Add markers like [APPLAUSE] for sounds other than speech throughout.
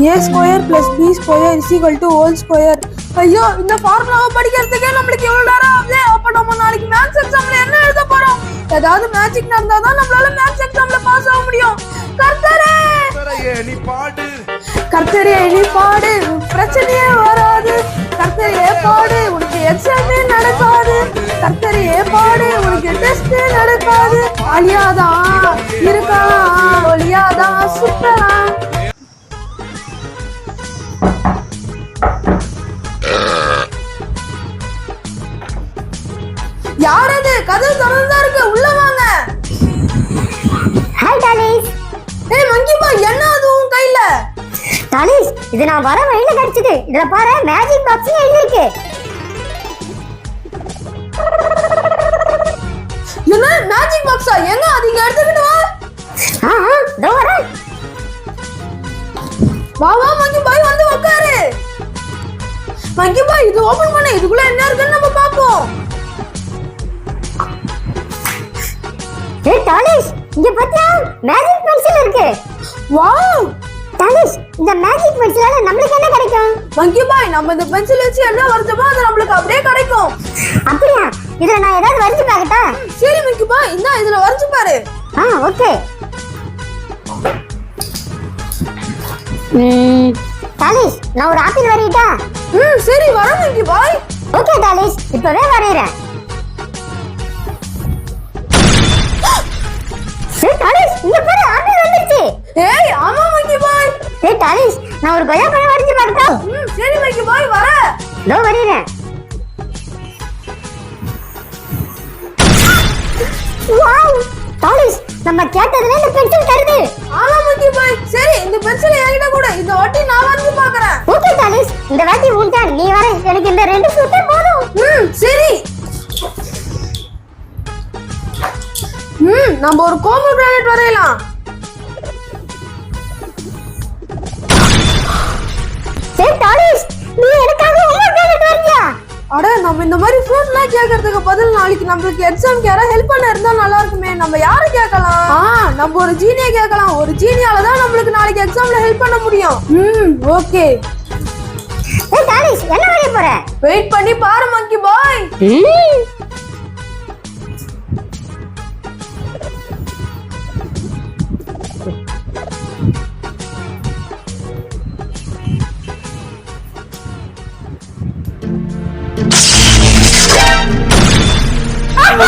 A square plus b square is equal to whole square ஐயோ இந்த ஃபார்முலாவை படிக்கிறதுக்கே நம்மளுக்கு எவ்வளவு நேரம் ஆகுது? அப்ப நம்ம நாளைக்கு மேத்ஸ் எக்ஸாம்ல என்ன எழுத போறோம்? ஏதாவது மேஜிக் நடந்தாதான் நம்மளால மேத்ஸ் எக்ஸாம்ல பாஸ் ஆக முடியும். கர்த்தரே! கர்த்தரையே நீ பாடு. கர்த்தரே நீ பாடு. பிரச்சனையே வராது. கர்த்தரே பாடு. உனக்கு எக்ஸாமே நடக்காது. கர்த்தரே பாடு. உனக்கு டெஸ்டே நடக்காது. அழியாதான் இருக்கலாம். ஒளியாதான் சுத்தலாம் டாலிஸ் இது நான் வர வழியில கிடைச்சது இதுல பாரு மேஜிக் பாக்ஸ் எழுதிருக்கு என்ன மேஜிக் பாக்ஸா எங்க? அது இங்க எடுத்துக்கிட்டு வா. ஆ ஆ, இதோ வரேன். வா வா மங்கி பாய் வந்து உட்காரு மங்கி பாய் இது ஓபன் பண்ண. இதுக்குள்ள என்ன இருக்குன்னு நம்ம பாப்போம் ஏய் டாலிஸ் இங்க பாத்தியா? மேஜிக் பென்சில் இருக்கு. வாவ் டாலிஸ் இந்த மேஜிக் பென்சிலால நம்மளுக்கு என்ன கிடைக்கும்? மங்கி பாய் நம்ம இந்த பென்சில் வச்சு என்ன வரைஞ்சோமோ அது நம்மளுக்கு அப்படியே கிடைக்கும். அப்படியா? இதுல நான் ஏதாவது வரைஞ்சு பார்க்கட்டா? சரி மங்கி பாய் இந்த இதுல வரைஞ்சு பாரு. ஆ ஓகே. ம். டாலிஸ் நான் ஒரு ஆப்பிள் வரையிட்டா? ம் சரி வர மங்கி பாய் ஓகே டாலிஸ் இப்பவே வரையறேன். ஏய் டாலிஸ் இங்க பாரு ஆப்பிள் வந்துருச்சு. ஏய் ஆமா ஏய் டாலிஸ் நான் ஒரு கொய்யா பழம் பார்க்கட்டா? ம் சரி மங்கி பாய் வர. இதோ வரையறேன். வாவ் டாலிஸ் நம்ம கேட்டதுல இந்த பென்சில் தருது. ஆமா மங்கி பாய். சரி இந்த பென்சில் என்கிட்ட கூட. இந்த வாட்டி நான் வரைஞ்சு பார்க்கறேன். ஓகே டாலிஸ் இந்த வாட்டி உன் turn. நீ வர எனக்கு இந்த ரெண்டு சூட்டே போதும். ம் சரி. ம் நம்ம ஒரு கோமோ பிளானட் வரையலாம். நம்ம இந்த மாதிரி ஃப்ரூட்லாம் கேட்கறதுக்கு பதில் நாளைக்கு நம்மளுக்கு எக்ஸாம்க்கு யாராவது ஹெல்ப் பண்ண இருந்தா நல்லா இருக்குமே. நம்ம யாரை கேட்கலாம்? ஆ நம்ம ஒரு ஜீனியை கேட்கலாம். ஒரு ஜீனியால தான் நம்மளுக்கு நாளைக்கு எக்ஸாம்ல ஹெல்ப் பண்ண முடியும். ம் ஓகே ஏய் டாலிஸ் என்ன வரைய போற? வெயிட் பண்ணி பாரு மங்கி பாய் ஐயோ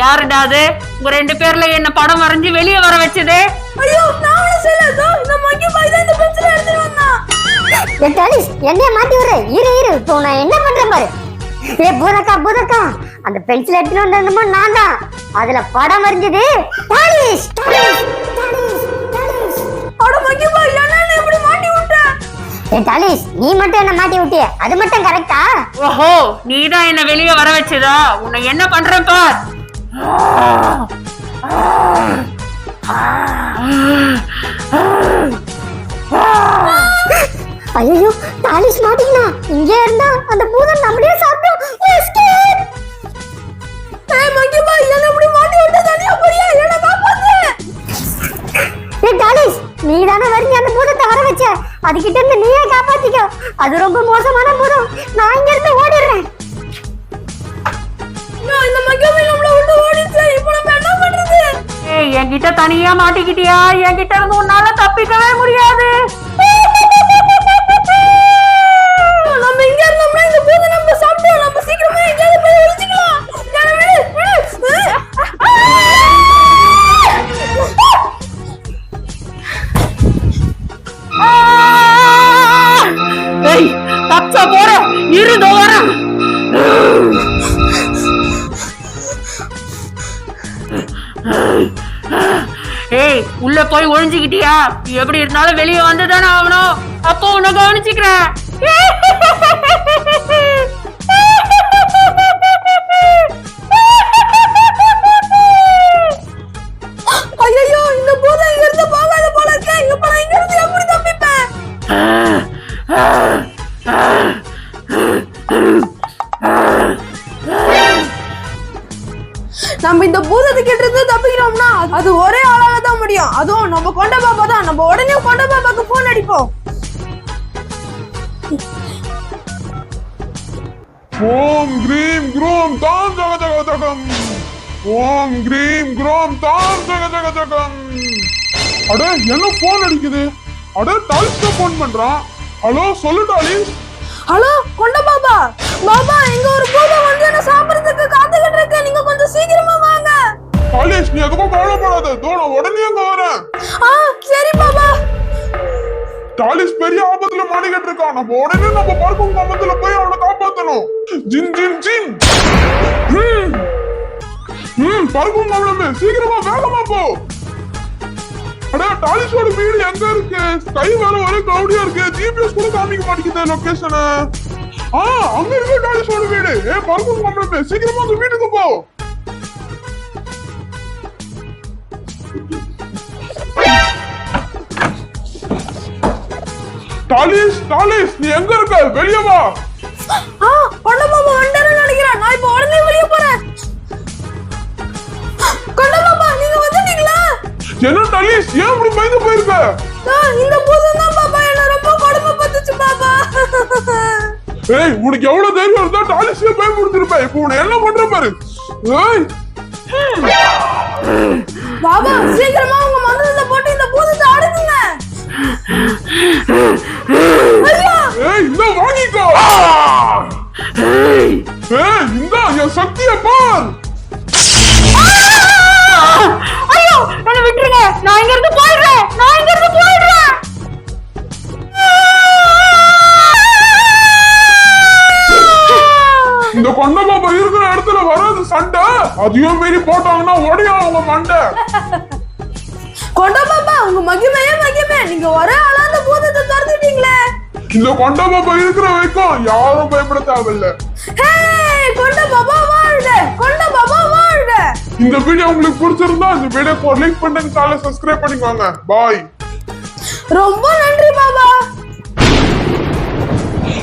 யாருடா அது? உங்க ரெண்டு பேர்ல என்ன படம் வரைஞ்சு வெளியே வர வச்சது? ஐயோ நான் இதோ இந்த மங்கி பாய் தான் இந்த பென்சில் எடுத்துட்டு வந்தான். ஏ டாலிஸ் என்னைய மாட்டி விடுற? இரு இரு. இப்போ நான் என்ன பண்றேன் பாரு. ஏ பூதக்கா பூதக்கா. அந்த பென்சில் எடுத்துட்டு வந்ததுமோ நான் தான். அதுல படம் வரைஞ்சது டாலிஸ் டாலிஸ் டாலிஸ் டாலிஸ் அட மங்கி பாய் என்ன நீ இப்படி மாட்டி விட்ட? ஏ டாலிஸ் நீ மட்டும் என்ன மாட்டி விட்டிய. அது மட்டும் கரெக்டா ஓஹோ நீதான் என்ன வெளியே வர வச்சதா? உன்னை என்ன பண்றேன் பார்? ஐயோ டாலிஸ் மாட்டிக்கலாம் இங்கே இருந்தா அந்த பூதம் நம்மளே சாப்பிட்டோம் எஸ்கேப் ஏய் மங்கி பாய் என்ன இப்படி மாட்டி விட்ட தனியா போறியா? என்ன காப்பாத்து! ஏ டாலிஸ் நீ தானே வரைஞ்ச அந்த பூதத்தை வர வச்ச? அதுகிட்ட இருந்து நீயே காப்பாத்திக்கோ. அது ரொம்ப மோசமான பூதம். நான் இங்க இருந்து என்கிட்ட தனியா மாட்டிக்கிட்டியா? என்கிட்ட இருந்து உன்னால தப்பிக்கவே முடியாது. நம்ம இங்க இருந்தோம்னா இந்த நம்ம சாப்பிட்டு நம்ம சீக்கிரமா எங்கேயாவது இரு வரேன். Hey! ஏய் உள்ள போய் ஒழிஞ்சுக்கிட்டியா எப்படி இருந்தாலும் வெளியே வந்துதானே ஆகணும். அப்போ உன்னை கவனிச்சுக்கிறேன். [LAUGHS] அது ஒரே ஆளால தான் முடியும். அதுவும் நம்ம கொண்ட பாப்பா தான். நம்ம உடனே கொண்ட பாப்பாக்கு போன் அடிப்போம். ஓம் கிரீம் குரோம் தாம் ஜக ஜக ஜகம். ஓம் கிரீம் குரோம் தாம் ஜக ஜக ஜகம். அட என்ன போன் அடிக்குது? அட டாலிஸ் போன் பண்றான். ஹலோ சொல்லு டாலிஸ் ஹலோ கொண்ட பாப்பா. பாபா இங்க ஒரு பூதம் வந்து என்ன சாப்பிடுறதுக்கு காத்துக்கிட்டு இருக்கு. நீங்க கொஞ்சம் சீக்கிரமா டாலிஸ் நீ எதுக்கும் கவலைப்படாத. தோ நான் உடனே அங்க வரேன். ஆ சரி பாபா டாலிஸ் பெரிய ஆபத்துல மாட்டிக்கிட்டு இருக்கான். நம்ம உடனே நம்ம பார்க்கும் கம்பத்துல போய் அவனை காப்பாத்தணும். ஜின் ஜின் ஜின். ம். பறக்கும் கம்பளமே சீக்கிரமா வேகமா போ. அட டாலிஸோட வீடு எங்க இருக்கு? ஸ்கை வேற ஒரே கிளவுடியா இருக்கு. ஜிபிஎஸ் கூட காமிக்க மாட்டேங்குது லொகேஷன் ஆ அங்க இருக்கு டாலிஸோட வீடு. ஏ பறக்கும் கம்பளமே சீக்கிரமா அந்த வீட்டுக்கு போ. டாலிஸ் டாலிஸ் நீ எங்க இருக்க? வெளிய வா. ஆ கொண்ட பாப்பா வந்துட்டாருன்னு நினைக்கிறேன். நான் இப்போ உடனே வெளிய போறேன். கொண்ட பாப்பா நீங்க வந்துட்டீங்களா என்ன டாலிஸ் ஏன் இப்படி பயந்து போயிருக்க? ஆ, இந்த பூதம் தான் பாப்பா. என்ன ரொம்ப கொடுமை பத்துச்சு பாப்பா. ஏய் உனக்கு எவ்வளவு தைரியம் இருந்தா டாலிஸே பயமுறுத்திருப்ப. இப்போ உன்னை என்ன பண்ற பாரு. ஏய். பாபா சீக்கிரமா அதையும் மீறி போட்டாங்கன்னா உடையும் அவங்க மண்டை? கொண்ட பாப்பா உங்க மகிமையே மகிமை. நீங்க ஒரே ஆளா அந்த பூதத்தை திறந்துட்டீங்களே இந்த கொண்ட பாப்பா இருக்கிற வரைக்கும் யாரும் பயப்பட தேவையில்ல கொண்ட பாபா வாழ்க கொண்ட பாபா வாழ்க. இந்த வீடியோ உங்களுக்கு பிடிச்சிருந்தா இந்த வீடியோக்கு ஒரு லைக் பண்ணுங்க சேனலை சப்ஸ்கிரைப் பண்ணிக்கோங்க. பாய் ரொம்ப நன்றி பாபா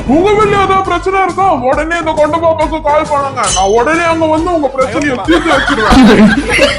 உங்க வீட்டுல ஏதாவது பிரச்சனை இருக்கா உடனே இந்த கொண்ட பாப்பாக்கு கால் பண்ணுங்க நான் உடனே அங்க வந்து உங்க பிரச்சனையை தீர்த்து வச்சிருவேன்.